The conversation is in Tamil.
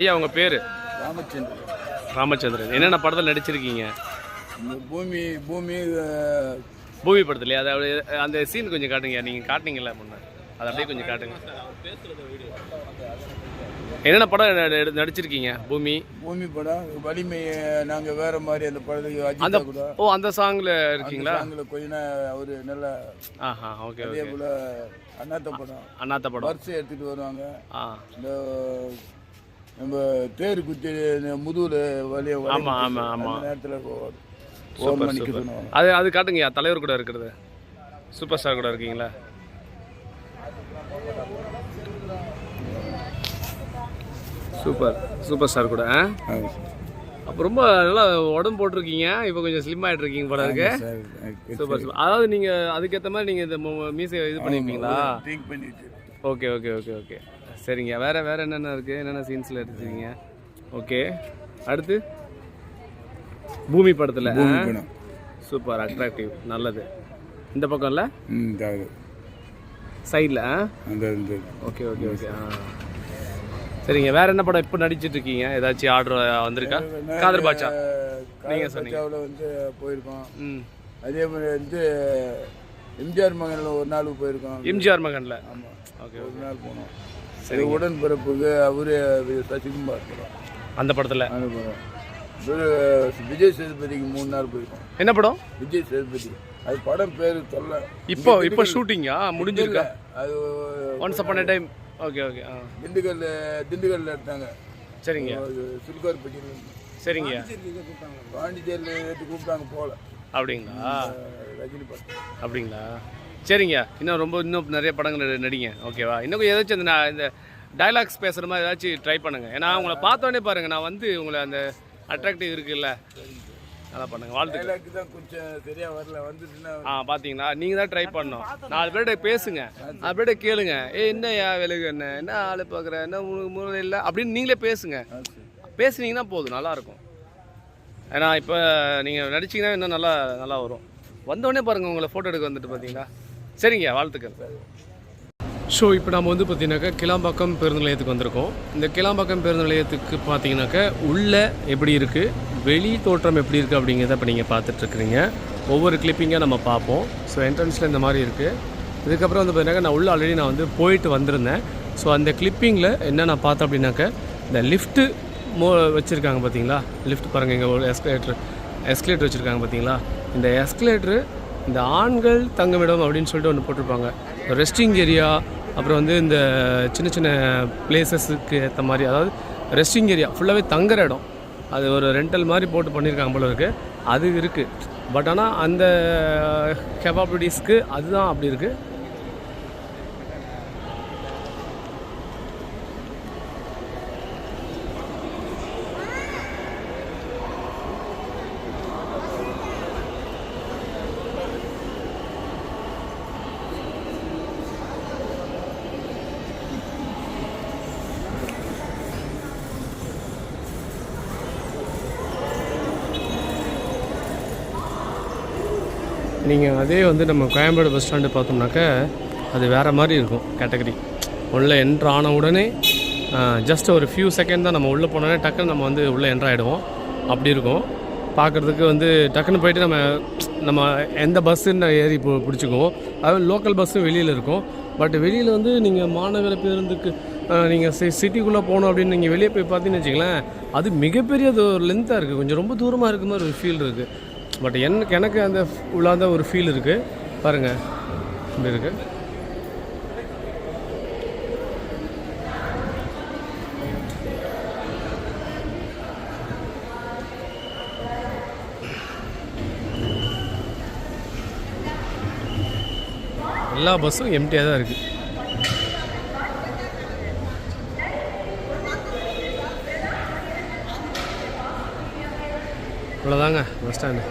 ஐயா உங்கள் பேர்? ராமச்சந்திரன். ராமச்சந்திரன். என்னென்ன படத்தில் நடிச்சிருக்கீங்க? இந்த பூமி பூமி பூமி படத்துலையா அதாவது அந்த சீன் கொஞ்சம் காட்டுங்க நீங்கள் காட்டினீங்கல்ல முன்ன? அதை அப்படியே கொஞ்சம் காட்டுங்க. என்னென்ன படம் நடிச்சிருக்கீங்க? பூமி? பூமி படம் வலிமை நாங்கள் வேற மாதிரி அந்த படத்துக்கு அந்த ஓ அந்த சாங்கில் இருக்கீங்களா? நாங்கள் கொஞ்ச நேரம் அவரு நல்ல ஆஹா ஓகே அதே போல அண்ணாத்த படம். அண்ணாத்த படம். வரிசை எடுத்துட்டு வருவாங்க. ஆ. இந்த நம்ம தேர் குத்தி முதுகுல வலிய வலி ஆமா, ஆமா, ஆமா. அந்த நேரத்தில் மணிக்கு சொன்னோம் அது அது காட்டுங்கய்யா தலைவர் கூட இருக்கிறது. சூப்பர் ஸ்டார் கூட இருக்கீங்களா? சூப்பர் சூப்பர் ஸ்டார் கூட? அப்போ ரொம்ப நல்லா உடம்பு போட்டிருக்கீங்க. இப்போ கொஞ்சம் ஸ்லிம் ஆகிட்டு இருக்கீங்க போல இருக்கு. சூப்பர் சூப்பர் அதாவது நீங்கள் அதுக்கேற்ற மாதிரி நீங்கள் இந்த மு- மீசையை இது பண்ணிட்டு. ஓகே ஓகே ஓகே ஓகே சரிங்க. வேற வேற என்னென்ன இருக்கு? என்னென்ன சீன்ஸில் எடுத்துருக்கீங்க? ஓகே அடுத்து? பூமி படத்தில் சூப்பர் அட்ராக்டிவ் நல்லது. இந்த பக்கம்ல? ம் இந்த சைடில் ஓகே ஓகே ஓகே ஆ. சரிங்க. வேற என்ன படம் இப்போ நடிச்சிட்டு இருக்கீங்க ஏதாச்சும் ஆர்டர் வந்திருக்கா? காதர் பாட்சா நீங்க சொன்னீங்க. வந்து போயிருக்கோம். அதே மாதிரி வந்து எம்ஜிஆர் மகனில் ஒரு நாள் போயிருக்கோம். எம்ஜிஆர் மகன்ல? ஆமாம் ஓகே ஒரு நாள் போனோம். சரி உடன்பிறப்புக்கு அவரு சசிகுமார் அந்த படத்தில்? அந்த படம். விஜய் சேதுபதிக்கு மூணு நாள் போயிருக்கோம். என்ன படம்? விஜய் சேதுபதி. அது படம் பேர் சொல்ல இப்போ இப்போ ஷூட்டிங்கா முடிஞ்சிருக்கா? அது once upon time okay okay ஆ. திண்டுக்கல்ல திண்டுக்கல்ல எடுத்தாங்க. சரிங்க. சில்கார்பட்டியில் சரிங்க. பாண்டிச்சேரியில் நேற்று கூப்பிட்டாங்க போல. அப்படிங்களா? ரஜினி படம் அப்படிங்களா? சரிங்க. இன்னும் ரொம்ப இன்னும் நிறைய படங்கள் நடி- நடிங்க. ஓகேவா இன்னும் ஏதாச்சும் அந்த நான் இந்த டைலாக்ஸ் பேசுகிற மாதிரி ஏதாச்சும் ட்ரை பண்ணுங்க. ஏன்னா உங்களை பார்த்தோன்னே பாருங்க. நான் வந்து உங்களை அந்த அட்ராக்டிவ் இருக்குல்ல. நல்லா பண்ணுங்க. வாழ்த்துக்கள். தான் கொஞ்சம் சரியா வரல. வந்துட்டுன்னா ஆ பார்த்தீங்களா நீங்கள் தான் ட்ரை பண்ணணும். நாலு பேர்கிட்ட பேசுங்க. நாலு பேர்கிட்ட கேளுங்க. ஏ என்னய்யா வெளுகு என்ன? என்ன ஆள் பார்க்குற என்ன முறை இல்லை? அப்படின்னு நீங்களே பேசுங்க. பேசுனீங்கன்னா போதும். நல்லாயிருக்கும் ஏன்னா இப்போ நீங்கள் நடிச்சீங்கன்னா இன்னும் நல்லா நல்லா வரும். வந்தோடனே பாருங்கள் உங்களை ஃபோட்டோ எடுக்க வந்துட்டு பார்த்தீங்களா சரிங்க வாழ்த்துக்கள். ஸோ இப்போ நம்ம வந்து பார்த்தீங்கன்னாக்கா கிளாம்பாக்கம் பேருந்து நிலையத்துக்கு வந்திருக்கோம். இந்த கிளாம்பாக்கம் பேருந்து நிலையத்துக்கு பார்த்தீங்கன்னாக்கா உள்ளே எப்படி இருக்குது வெளி தோற்றம் எப்படி இருக்குது அப்படிங்கிறத இப்போ நீங்கள் பார்த்துட்ருக்குறீங்க ஒவ்வொரு கிளிப்பிங்காக நம்ம பார்ப்போம். ஸோ என்ட்ரன்ஸில் இந்த மாதிரி இருக்குது இதுக்கப்புறம் வந்து பார்த்தீங்கன்னா நான் உள்ளே ஆல்ரெடி நான் வந்து போயிட்டு வந்திருந்தேன். ஸோ அந்த கிளிப்பிங்கில் என்ன நான் பார்த்தேன் அப்படின்னாக்கா இந்த லிஃப்ட்டு மோ வச்சுருக்காங்க பார்த்தீங்களா லிஃப்ட் பாருங்கள் இங்கே ஒரு எஸ்கலேட்டர் எஸ்கலேட்டர் வச்சுருக்காங்க பார்த்தீங்களா இந்த எஸ்கலேட்ரு இந்த ஆண்கள் தங்குமிடம் அப்படின்னு சொல்லிட்டு ஒன்று போட்டிருப்பாங்க. ரெஸ்டிங் ஏரியா அப்புறம் வந்து இந்த சின்ன சின்ன பிளேசஸுக்கு ஏற்ற மாதிரி அதாவது ரெஸ்டிங் ஏரியா ஃபுல்லாகவே தங்குற இடம். அது ஒரு ரெண்டல் மாதிரி போட்டு பண்ணியிருக்காங்க போல இருக்குது அது இருக்குது பட் ஆனால் அந்த uh, கெபாபிலிட்டிஸ்க்கு அதுதான் அப்படி இருக்குது நீங்கள் அதே வந்து நம்ம கோயம்பேடு பஸ் ஸ்டாண்டு பார்த்தோம்னாக்க அது வேறு மாதிரி இருக்கும் கேட்டகரி உள்ளே என்ட்ரு ஆன உடனே ஜஸ்ட் ஒரு ஃபியூ செகண்ட் தான் நம்ம உள்ளே போனோடனே டக்குன்னு நம்ம வந்து உள்ளே என்ட்ரு ஆகிடுவோம் அப்படி இருக்கும். பார்க்குறதுக்கு வந்து டக்குன்னு போயிட்டு நம்ம நம்ம எந்த பஸ்ஸுன்னு ஏறி பு பிடிச்சிக்குவோம். அதாவது லோக்கல் பஸ்ஸும் வெளியில் இருக்கும். பட் வெளியில் வந்து நீங்கள் மாநகர பேருந்துக்கு நீங்கள் சி சிட்டிக்குள்ளே போகணும் அப்படின்னு நீங்கள் வெளியே போய் பார்த்தீங்கன்னு வச்சிங்களேன் அது மிகப்பெரிய அது ஒரு லென்த்தாக இருக்குது கொஞ்சம் ரொம்ப தூரமாக இருக்க மாதிரி ஒரு ஃபீல் இருக்குது பட் எனக்கு எனக்கு அந்த உள்ளாந்த ஒரு ஃபீல் இருக்குது பாருங்கள் இப்படி இருக்குது எல்லா பஸ்ஸும் எம்டியாக தான் இருக்குது இவ்வளோதாங்க பஸ் ஸ்டாண்டு